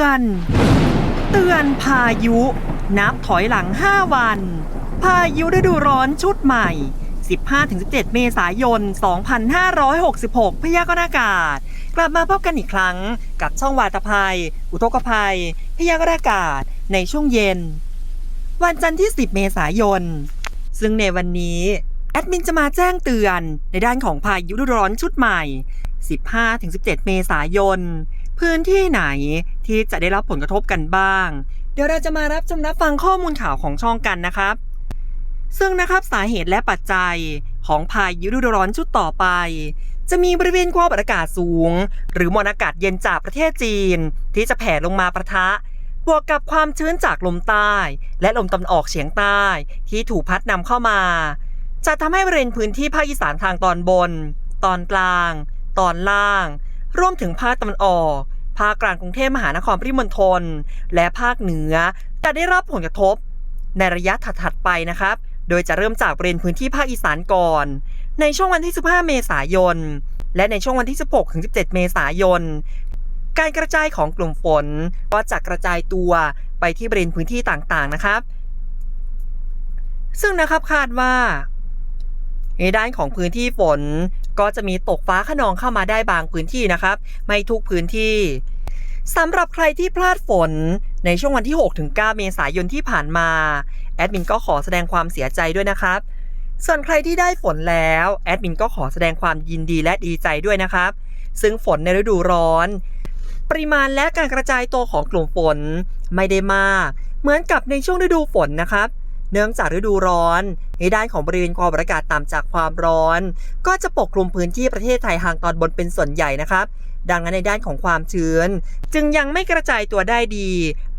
อน เตือนพายุ นับถอยหลัง 5 วัน พายุฤดูร้อนชุดใหม่ 15-17 เมษายน 2566 พยากรณ์อากาศ กลับมาพบกันอีกครั้งกับช่องวาตภัย อุทกภัย พยากรณ์อากาศในช่วงเย็น วันจันทร์ที่ 10 เมษายน ซึ่งในวันนี้แอดมินจะมาแจ้งเตือนในด้านของพายุฤดูร้อนชุดใหม่ 15-17 เมษายน พื้นที่ไหนที่จะได้รับผลกระทบกันบ้าง เดี๋ยวเราจะมารับชมรับฟังข้อมูลข่าวของช่องกันนะครับ ซึ่งนะครับสาเหตุและปัจจัยของพายุฤดูร้อนชุดต่อไป จะมีบริเวณความกดอากาศสูง หรือมวลอากาศเย็นจากประเทศจีน ที่จะแผ่ลงมาประทะบวกกับความชื้นจากลมใต้ และลมตะวันออกเฉียงใต้ ที่ถูกพัดนำเข้ามา จะทำให้บริเวณพื้นที่ภาคอีสานทางตอนบน ตอนกลาง ตอนล่าง รวมถึงภาคตะวันออก ภาคกลางกรุงเทพมหานครปริมณฑลและภาคเหนือจะได้รับผลกระทบ ในระยะถัดๆไปนะครับ โดยจะเริ่มจากบริเวณพื้นที่ภาคอีสานก่อน ในช่วงวันที่ 15 เมษายน และในช่วงวันที่ 16 ถึง 17 เมษายน การกระจายของกลุ่มฝนก็จะกระจายตัวไปที่บริเวณพื้นที่ต่างๆนะครับ ซึ่งนะครับคาดว่าในด้านของพื้นที่ฝน ก็จะมีตกฟ้าขนองเข้ามาได้บางพื้นที่นะครับ ไม่ทุกพื้นที่สำหรับใครที่พลาดฝนในช่วงวันที่ 6-9 เมษายนที่ผ่านมา แอดมินก็ขอแสดงความเสียใจด้วยนะครับ ส่วนใครที่ได้ฝนแล้ว แอดมินก็ขอแสดงความยินดีและดีใจด้วยนะครับ ซึ่งฝนในฤดูร้อน ปริมาณและการกระจายตัวของกลุ่มฝนไม่ได้มาก เหมือนกับในช่วงฤดูฝนนะครับ เนื่องจากฤดูร้อนในด้านของบริเวณความกดอากาศต่ำจากความร้อน ก็จะปกคลุมพื้นที่ประเทศไทยทางตอนบนเป็นส่วนใหญ่นะครับ ดังนั้นในด้านของความชื้น จึงยังไม่กระจายตัวได้ดี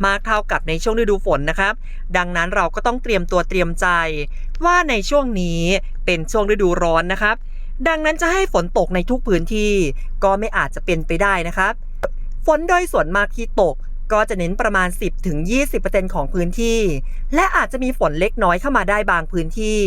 มากเท่ากับในช่วงฤดูฝนนะครับ ดังนั้นเราก็ต้องเตรียมตัวเตรียมใจ ว่าในช่วงนี้เป็นช่วงฤดูร้อนนะครับ ดังนั้นจะให้ฝนตกในทุกพื้นที่ ก็ไม่อาจจะเป็นไปได้นะครับ ฝนโดยส่วนมากที่ตก ก็จะเน้นประมาณ 10-20%ของพื้นที่ และอาจจะมีฝนเล็กน้อยเข้ามาได้บางพื้นที่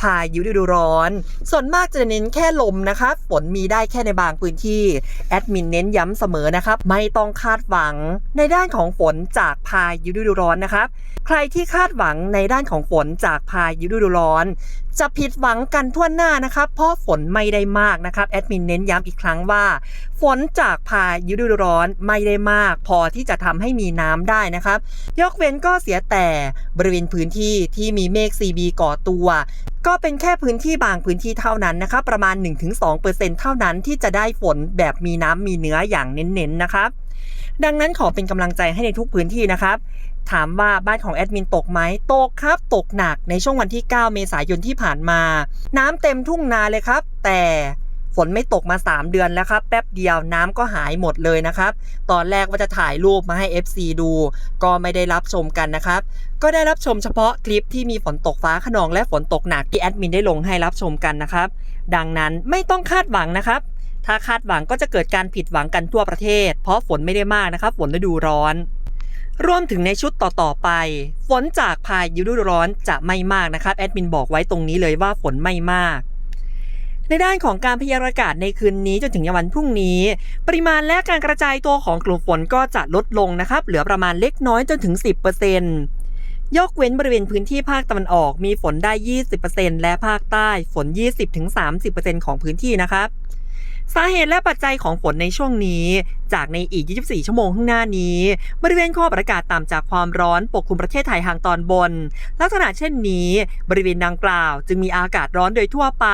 พายุฤดูร้อน ส่วนมากจะเน้นแค่ลมนะคะ ฝนมีได้แค่ในบางพื้นที่ แอดมินเน้นย้ำเสมอนะครับ ไม่ต้องคาดหวังในด้านของฝนจากพายุฤดูร้อนนะครับ ใครที่คาดหวังในด้านของฝนจากพายุฤดูร้อน จะผิดหวังกันทั่วหน้านะครับ เพราะฝนไม่ได้มากนะครับ แอดมินเน้นย้ำอีกครั้งว่า ฝนจากพายุฤดูร้อนไม่ได้มาก พอที่จะทำใให้มีน้ำได้นะครับ ยกเว้นก็เสียแต่บริเวณพื้นที่ที่มีเมฆ CB ก่อตัว ก็เป็นแค่พื้นที่บางพื้นที่เท่านั้นนะครับ ประมาณ 1-2%เท่านั้นที่จะได้ฝนแบบมีน้ำมีเนื้ออย่างเน้นๆนะครับ ดังนั้นขอเป็นกำลังใจให้ในทุกพื้นที่นะครับถามว่าบ้านของแอดมินตกไหมตกครับ ตกหนักในช่วงวันที่ 9 เมษายนที่ผ่านมา น้ำเต็มทุ่งนาเลยครับ แต่ ฝนไม่ตกมา 3 เดือนแล้วครับ แป๊บเดียวน้ำก็หายหมดเลยนะครับ ตอนแรกว่าจะถ่ายรูปมาให้ FC ดู ก็ไม่ได้รับชมกันนะครับ ก็ได้รับชมเฉพาะคลิปที่มีฝนตกฟ้าขนองและฝนตกหนักที่แอดมินได้ลงให้รับชมกันนะครับ ดังนั้นไม่ต้องคาดหวังนะครับ ถ้าคาดหวังก็จะเกิดการผิดหวังกันทั่วประเทศ เพราะฝนไม่ได้มากนะครับ ฝนฤดูร้อนรวมถึงในชุดต่อ ๆ ไป ฝนจากพายุฤดูร้อนจะไม่มากนะครับ แอดมินบอกไว้ตรงนี้เลยว่าฝนไม่มาก ในด้านของการพยากรณ์อากาศในคืนนี้จนถึงวันพรุ่งนี้ ปริมาณและการกระจายตัวของกลุ่มฝนก็จะลดลงนะครับ เหลือประมาณเล็กน้อยจนถึง 10%ยกเว้นบริเวณพื้นที่ภาคตะวันออกมีฝนได้ 20%และภาคใต้ฝน 20-30%ของพื้นที่นะครับ สาเหตุและปัจจัยของฝนในช่วงนี้ จากในอีก 24 ชั่วโมงข้างหน้านี้ บริเวณความกดอากาศต่ำจากความร้อนปกคลุมประเทศไทยทางตอนบน ลักษณะเช่นนี้ บริเวณดังกล่าว จึงมีอากาศร้อนโดยทั่วไป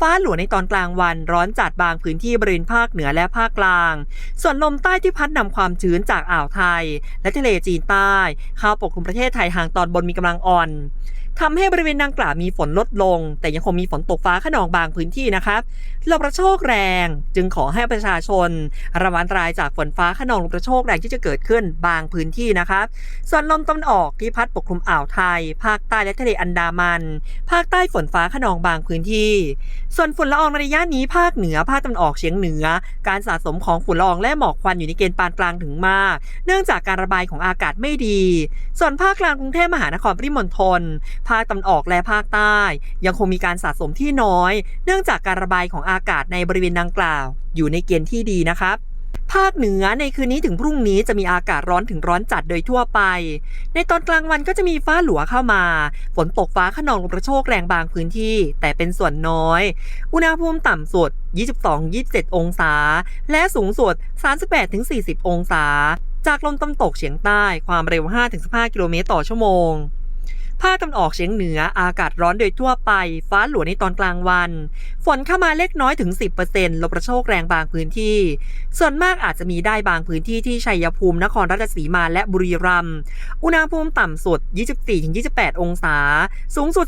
ฟ้าหลัวในตอนกลางวันร้อนจัดบางพื้นที่บริเวณภาคเหนือและภาคกลาง ส่วนลมใต้ที่พัดนำความชื้นจากอ่าวไทย และทะเลจีนใต้เข้าปกคลุมประเทศไทยทางตอนบนมีกำลังอ่อน ทำให้บริเวณดังกล่าวมีฝนลดลง แต่ยังคงมีฝนตกฟ้าขนองบางพื้นที่นะครับลมกระโชกแรง จึงขอให้ประชาชนระวังอันตรายจากฝนฟ้าขนองลมกระโชกแรงที่จะเกิดขึ้นบางพื้นที่นะครับ ส่วนลมตะวันออกที่พัดปกคลุมอ่าวไทย ภาคใต้และทะเลอันดามัน ภาคใต้ฝนฟ้าขนองบางพื้นที่ ส่วนฝุ่นละอองในระยะนี้ภาคเหนือภาคตะวันออกเฉียงเหนือ การสะสมของฝุ่นละอองและหมอกควันอยู่ในเกณฑ์ปานกลางถึงมาก เนื่องจากการระบายของอากาศไม่ดี ส่วนภาคกลางกรุงเทพมหานครปริมณฑลภาคตะวันออกและภาคใต้ ยังคงมีการสะสมที่น้อย เนื่องจากการระบายของอากาศในบริเวณดังกล่าว อยู่ในเกณฑ์ที่ดีนะครับภาคเหนือในคืนนี้ถึงพรุ่งนี้จะมีอากาศร้อนถึงร้อนจัดโดยทั่วไป ในตอนกลางวันก็จะมีฟ้าหลัวเข้ามา ฝนตกฟ้าขนองลมกระโชกแรงบางพื้นที่ แต่เป็นส่วนน้อย อุณหภูมิต่ำสุด 22-27 องศา และสูงสุด 38-40 องศา จากลมตะวันตกเฉียงใต้ความเร็ว 5-15 กิโลเมตรต่อชั่วโมง ภาคตะวันออกเฉียงเหนืออากาศร้อนโดยทั่วไป ฟ้าหลัวในตอนกลางวัน ฝนเข้ามาเล็กน้อยถึง 10%ลมกระโชกแรงบางพื้นที่ ส่วนมากอาจจะมีได้บางพื้นที่ที่ชัยภูมิ นครราชสีมาและบุรีรัมย์อุณหภูมิต่ำสุด 24-28 องศา สูงสุด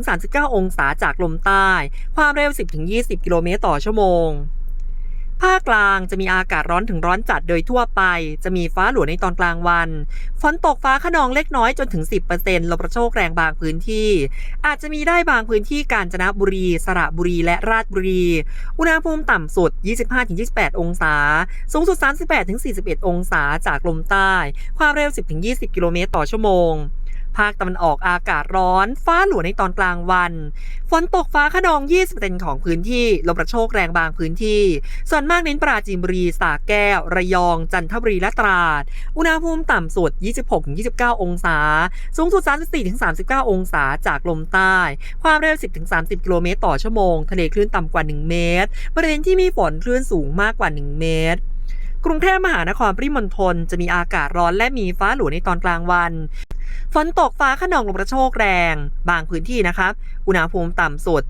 37-39 องศาจากลมใต้ ความเร็ว 10-20 กิโลเมตรต่อชั่วโมง ภาคกลางจะมีอากาศร้อนถึงร้อนจัดโดยทั่วไป จะมีฟ้าหลัวในตอนกลางวัน ฝนตกฟ้าขนองเล็กน้อยจนถึง 10%ลมกระโชกแรงบางพื้นที่ อาจจะมีได้บางพื้นที่กาญจนบุรี สระบุรีและราชบุรี อุณหภูมิต่ำสุด 25-28 องศา สูงสุด 38-41 องศาจากลมใต้ ความเร็ว 10-20 กิโลเมตรต่อชั่วโมง ภาคตะวันออกอากาศร้อน ฟ้าหลัวในตอนกลางวัน ฝนตกฟ้าขนอง 20%ของพื้นที่ลมกระโชกแรงบางพื้นที่ ส่วนมากเน้นปราจีนบุรีสระแก้ว ระยอง จันทบุรีและตราด อุณหภูมิต่ำสุด 26-29 องศา สูงสุด 34-39 องศาจากลมใต้ ความเร็ว 10-30 กิโลเมตรต่อชั่วโมง ทะเลคลื่นต่ำกว่า 1 เมตร บริเวณที่มีฝนคลื่นสูงมากกว่า 1 เมตร กรุงเทพมหานครปริมณฑลจะมีอากาศร้อนและมีฟ้าหลัวในตอนกลางวัน ฝนตกฟ้าขนองลมกระโชกแรง บางพื้นที่นะครับ อุณหภูมิต่ำสุด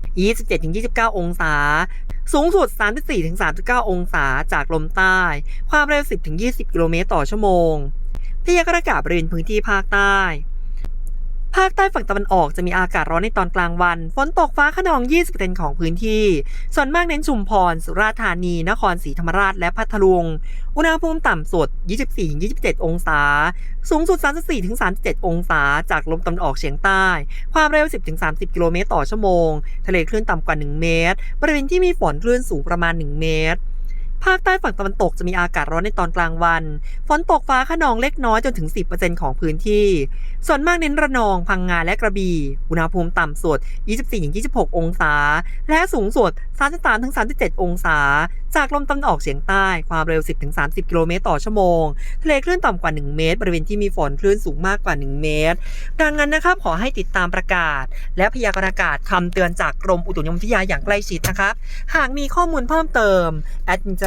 27-29 องศา สูงสุด 34-39 องศาจากลมใต้ ความเร็ว 10-20 กิโลเมตรต่อชั่วโมงพยากรณ์อากาศบริเวณพื้นที่ภาคใต้ ภาคใต้ฝั่งตะวันออกจะมีอากาศร้อนในตอนกลางวัน ฝนตกฟ้าขนอง 20%ของพื้นที่ ส่วนมากเน้นชุมพร สุราษฎร์ธานี นครศรีธรรมราช และพัทลุง อุณหภูมิต่ำสุด 24-27 องศา สูงสุด 34-37 องศา จากลมตะวันออกเฉียงใต้ ความเร็ว 10-30 กิโลเมตรต่อชั่วโมง ทะเลคลื่นต่ำกว่า 1 เมตร บริเวณที่มีฝนคลื่นสูงประมาณ 1 เมตร ภาคใต้ฝั่งตะวันตกจะมีอากาศร้อนในตอนกลางวัน ฝนตกฟ้าขนองเล็กน้อยจนถึง 10%ของพื้นที่ ส่วนมากเน้นระนอง พังงาและกระบี่ อุณหภูมิต่ำสุด 24-26 องศา และสูงสุด 33-37 องศา จากลมตะวันออกเฉียงใต้ ความเร็ว 10-30 กิโลเมตรต่อชั่วโมง ทะเลคลื่นต่ำกว่า 1 เมตร บริเวณที่มีฝนคลื่นสูงมากกว่า 1 เมตร ดังนั้นนะครับขอให้ติดตามประกาศ และพยากรณ์อากาศคำเตือนจากกรมอุตุนิยมวิทยาอย่างใกล้ชิดนะครับ หากมีข้อมูลเพิ่มเติมแอดมินจะ